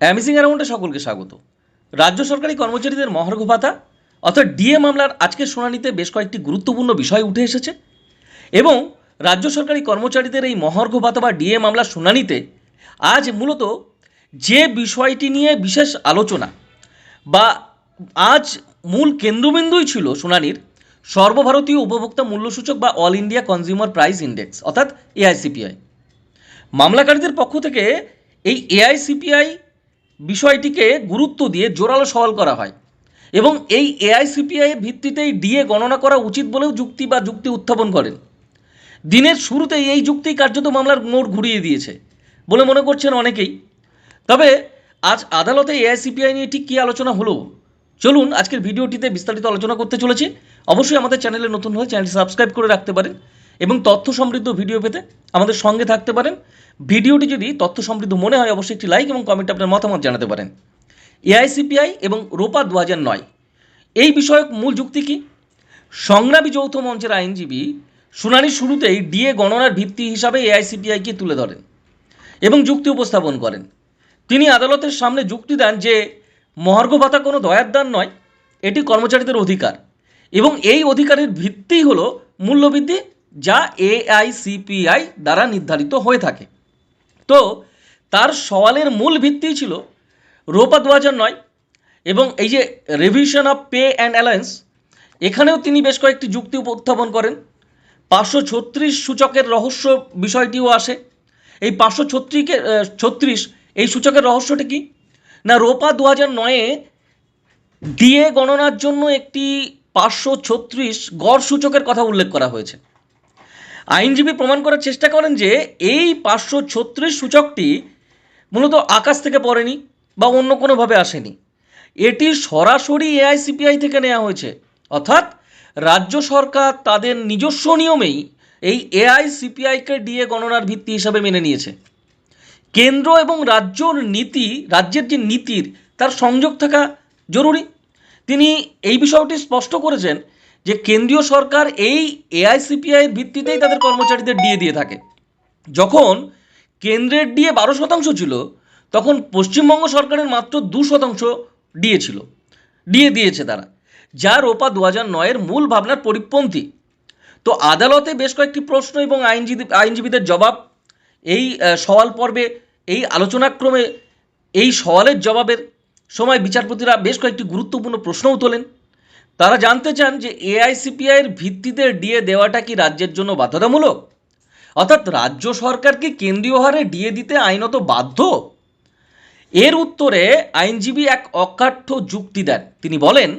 অ্যামিজিং অ্যারাউন্ডে সকলকে স্বাগত। রাজ্য সরকারি কর্মচারীদের মহার্ঘ ভাতা, অর্থাৎ ডিএ মামলার আজকের শুনানিতে বেশ কয়েকটি গুরুত্বপূর্ণ বিষয় উঠে এসেছে। এবং রাজ্য সরকারি কর্মচারীদের এই মহার্ঘ ভাতা বা ডিএ মামলার শুনানিতে আজ মূলত যে বিষয়টি নিয়ে বিশেষ আলোচনা বা আজ মূল কেন্দ্রবিন্দুই ছিল শুনানির, সর্বভারতীয় উপভোক্তা মূল্যসূচক বা all India consumer price index, অর্থাৎ এআইসিপিআই মামলাকারীদের পক্ষ থেকে এই এআইসিপিআই বিষয়টিকে গুরুত্ব দিয়ে জোরালো সওয়াল করা হয় এবং এই এআইসিপিআই এর ভিত্তিতেই ডিএ গণনা করা উচিত বলেও যুক্তি বা যুক্তি উত্থাপন করেন। দিনের শুরুতেই এই যুক্তি কার্যত মামলার মোড় ঘুরিয়ে দিয়েছে বলে মনে করছেন অনেকেই। তবে আজ আদালতে এআইসিপিআই নিয়ে ঠিক কী আলোচনা হলো? চলুন আজকের ভিডিওটিতে বিস্তারিত আলোচনা করতে চলেছি। অবশ্যই আমাদের চ্যানেলে নতুন হলে চ্যানেলটি সাবস্ক্রাইব করে রাখতে পারেন। এবং তথ্য সমৃদ্ধ ভিডিও পেতে আমাদের সঙ্গে থাকতে পারেন। ভিডিওটি যদি তথ্য সমৃদ্ধ মনে হয়, অবশ্যই একটি লাইক এবং কমেন্ট আপনার মতামত জানাতে পারেন। এআইসিপিআই এবং রোপা দু নয়, এই বিষয়ক মূল যুক্তি কি? সংগ্রামী যৌথ মঞ্চের আইনজীবী শুনানির শুরুতেই ডিএ গণনার ভিত্তি হিসাবে এআইসিপিআইকে তুলে ধরেন এবং যুক্তি উপস্থাপন করেন। তিনি আদালতের সামনে যুক্তি দেন যে, মহার্ঘ ভাতা কোনো দয়ার দান নয়, এটি কর্মচারীদের অধিকার এবং এই অধিকারের ভিত্তিই হলো মূল্যবৃদ্ধি যা এআইসিপিআই দ্বারা নির্ধারিত হয়ে থাকে। তো তার সওয়ালের মূল ভিত্তি ছিল রোপা দু নয় এবং এই যে revision of pay and allowance এখানেও তিনি বেশ কয়েকটি যুক্তি উত্থাপন করেন। পাঁচশো ছত্রিশ সূচকের রহস্য বিষয়টিও আসে। এই পাঁচশো ছত্রিশকে ছত্রিশ, এই সূচকের রহস্যটি কি? না, রোপা দু হাজার নয়ে দিয়ে গণনার জন্য একটি পাঁচশো ছত্রিশ গড় সূচকের কথা উল্লেখ করা হয়েছে। আইনজীবী প্রমাণ করার চেষ্টা করেন যে এই পাঁচশো ছত্রিশ সূচকটি মূলত আকাশ থেকে পড়েনি বা অন্য কোনোভাবে আসেনি। এটি সরাসরি এআইসিপিআই থেকে নেওয়া হয়েছে। অর্থাৎ রাজ্য সরকার তাদের নিজস্ব নিয়মেই এই এআইসিপিআইকে ডিএ গণনার ভিত্তি হিসাবে মেনে নিয়েছে। কেন্দ্র এবং রাজ্যর নীতি, রাজ্যের যে নীতির তার সংযোগ থাকা জরুরি। তিনি এই বিষয়টি স্পষ্ট করেছেন যে কেন্দ্রীয় সরকার এই এআইসিপিআই এর ভিত্তিতেই তাদের কর্মচারীদের ডিএ দিয়ে থাকে। যখন কেন্দ্রের ডিএ বারো শতাংশ ছিল, তখন পশ্চিমবঙ্গ সরকারের মাত্র দু শতাংশ ডিএ ছিল। ডিএ দিয়েছে তারা। যা রোপা দু হাজার নয়ের মূল ভাবনার পরিপন্থী। তো আদালতে বেশ কয়েকটি প্রশ্ন এবং আইনজীবী, আইনজীবীদের জবাব এই সওয়াল পর্বে, এই আলোচনাক্রমে এই সওয়ালের জবাবের সময় বিচারপতিরা বেশ কয়েকটি গুরুত্বপূর্ণ প্রশ্নও তোলেন। তারা জানতে চান যে এআইসিপিআই এর ভিত্তিতে ডিএ দেওয়াটা কি রাজ্যের জন্য বাধ্যতামূলক? অর্থাৎ রাজ্য সরকার কি কেন্দ্রীয় হারে ডিএ দিতে আইনত বাধ্য? এর উত্তরে আইনজীবী এক অকাঠ্য যুক্তি দেন। তিনি বলেন,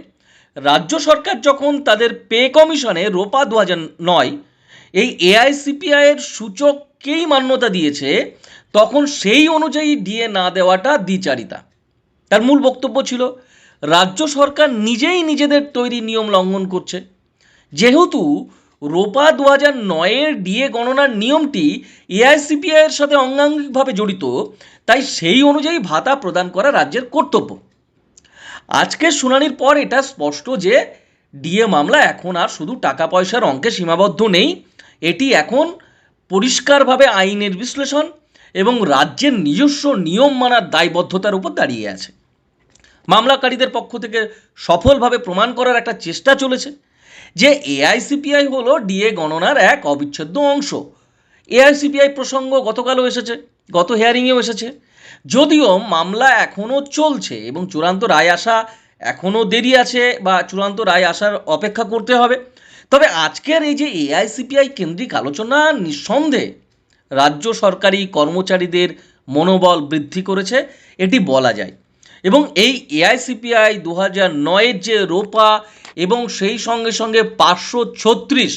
রাজ্য সরকার যখন তাদের পে কমিশনে রোপা দু নয় এই এআইসিপিআই এর সূচককেই মান্যতা দিয়েছে, তখন সেই অনুযায়ী ডিএ না দেওয়াটা দ্বিচারিতা। তার মূল বক্তব্য ছিল রাজ্য সরকার নিজেই নিজেদের তৈরি নিয়ম লঙ্ঘন করছে। যেহেতু রোপা দু হাজার নয়ের ডিএ গণনার নিয়মটি এআইসিপিআই এর সাথে অঙ্গাঙ্গিকভাবে জড়িত, তাই সেই অনুযায়ী ভাতা প্রদান করা রাজ্যের কর্তব্য। আজকের শুনানির পর এটা স্পষ্ট যে ডিএ মামলা এখন আর শুধু টাকা পয়সার অঙ্কে সীমাবদ্ধ নেই, এটি এখন পরিষ্কারভাবে আইনের বিশ্লেষণ এবং রাজ্যের নিজস্ব নিয়ম মানার দায়বদ্ধতার উপর দাঁড়িয়ে আছে। মামলাকারীদের পক্ষ থেকে সফলভাবে প্রমাণ করার একটা চেষ্টা চলেছে, যে এআইসিপিআই হলো ডিএ গণনার এক অবিচ্ছেদ্য অংশ। এআইসিপিআই প্রসঙ্গ গতকালও এসেছে, গত হেয়ারিংয়েও এসেছে। যদিও মামলা এখনও চলছে এবং চূড়ান্ত রায় আসা এখনও দেরি আছে বা চূড়ান্ত রায় আসার অপেক্ষা করতে হবে, তবে আজকের এই যে এআইসিপিআই কেন্দ্রিক আলোচনা নিঃসন্দেহে রাজ্য সরকারি কর্মচারীদের মনোবল বৃদ্ধি করেছে, এটি বলা যায়। এবং এই এআইসিপিআই দু হাজার নয়ের যে রোপা এবং সেই সঙ্গে সঙ্গে পাঁচশো ছত্রিশ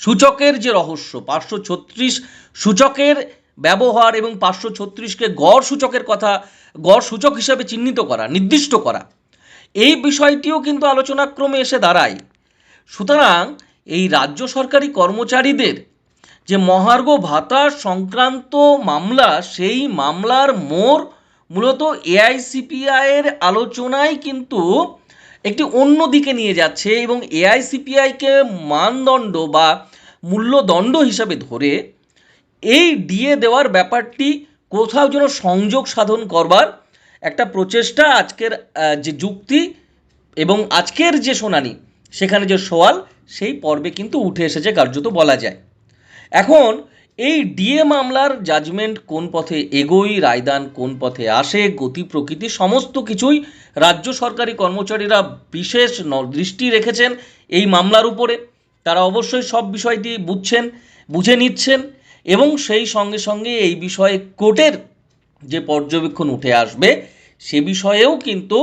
সূচকের যে রহস্য, পাঁচশো ছত্রিশ সূচকের ব্যবহার এবং পাঁচশো ছত্রিশকে গড় সূচকের কথা, গড় সূচক হিসাবে চিহ্নিত করা, নির্দিষ্ট করা, এই বিষয়টিও কিন্তু আলোচনাক্রমে এসে দাঁড়ায়। সুতরাং এই রাজ্য সরকারি কর্মচারীদের যে মহার্ঘ ভাতা সংক্রান্ত মামলা, সেই মামলার মোড় মূলত এআইসিপিআই এর আলোচনায় কিন্তু একটি অন্য দিকে নিয়ে যাচ্ছে এবং এআইসিপিআইকে মানদণ্ড বা মূল্যদণ্ড হিসাবে ধরে এই ডিএ দেওয়ার ব্যাপারটি কোথাও যেন সংযোগ সাধন করবার একটা প্রচেষ্টা আজকের যে যুক্তি এবং আজকের যে শুনানি, সেখানে যে সওয়াল, সেই পর্বে কিন্তু উঠে এসেছে কার্যত বলা যায়। এখন এই ডিএ মামলার জাজমেন্ট কোন পথে এগোই, রায়দান কোন পথে আসে, গতি প্রকৃতি সমস্ত কিছুই রাজ্য সরকারি কর্মচারীরা বিশেষ দৃষ্টি রেখেছেন এই মামলার উপরে। তারা অবশ্যই সব বিষয়টি বুঝছেন, বুঝে নিচ্ছেন এবং সেই সঙ্গে সঙ্গে এই বিষয়ে কোর্টের যে পর্যবেক্ষণ উঠে আসবে, সে বিষয়েও কিন্তু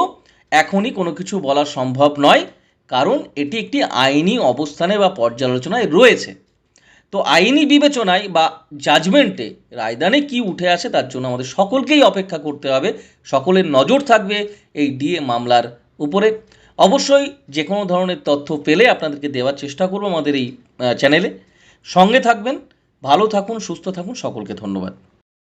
এখনই কোনো কিছু বলা সম্ভব নয়। কারণ এটি একটি আইনি অবস্থানে বা পর্যালোচনায় রয়েছে। তো আইনি বিবেচনায় বা জাজমেন্টে রায়দানে কি উঠে আসে তার জন্য আমাদের সকলকেই অপেক্ষা করতে হবে। সকলের নজর থাকবে এই ডিএ মামলার উপরে। অবশ্যই যে কোনো ধরনের তথ্য পেলে আপনাদেরকে দেওয়ার চেষ্টা করব আমাদের এই চ্যানেলে সঙ্গে থাকবেন, ভালো থাকুন, সুস্থ থাকুন, সকলকে ধন্যবাদ।